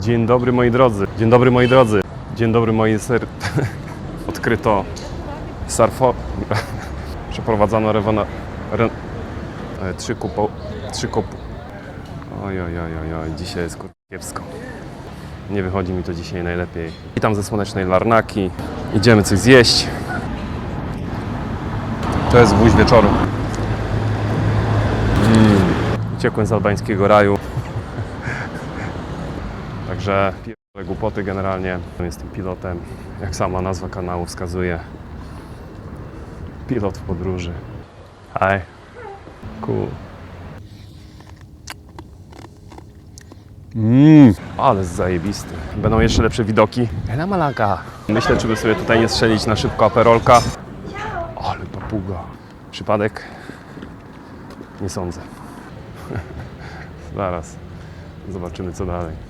Dzień dobry moi drodzy. Dzień dobry moi drodzy. Dzień dobry moi ser... Odkryto sarfo... Przeprowadzono rewona... Re... e, Trzy kupo... Trzy. Oj, oj, oj, oj, oj. Dzisiaj jest kur... kiepsko. Nie wychodzi mi to dzisiaj najlepiej. Witam ze słonecznej Larnaki. Idziemy coś zjeść. To jest gwóźdź wieczoru. Mm. Uciekłem z albańskiego raju. Także pierdolę głupoty generalnie. Jestem pilotem, jak sama nazwa kanału wskazuje. Pilot w podróży. Hi. Cool. Mmm, ale zajebisty. Będą jeszcze lepsze widoki. Ela Malaga. Myślę, czy by sobie tutaj nie strzelić na szybko aperolka. Ale papuga. Przypadek? Nie sądzę. Zaraz. Zobaczymy co dalej.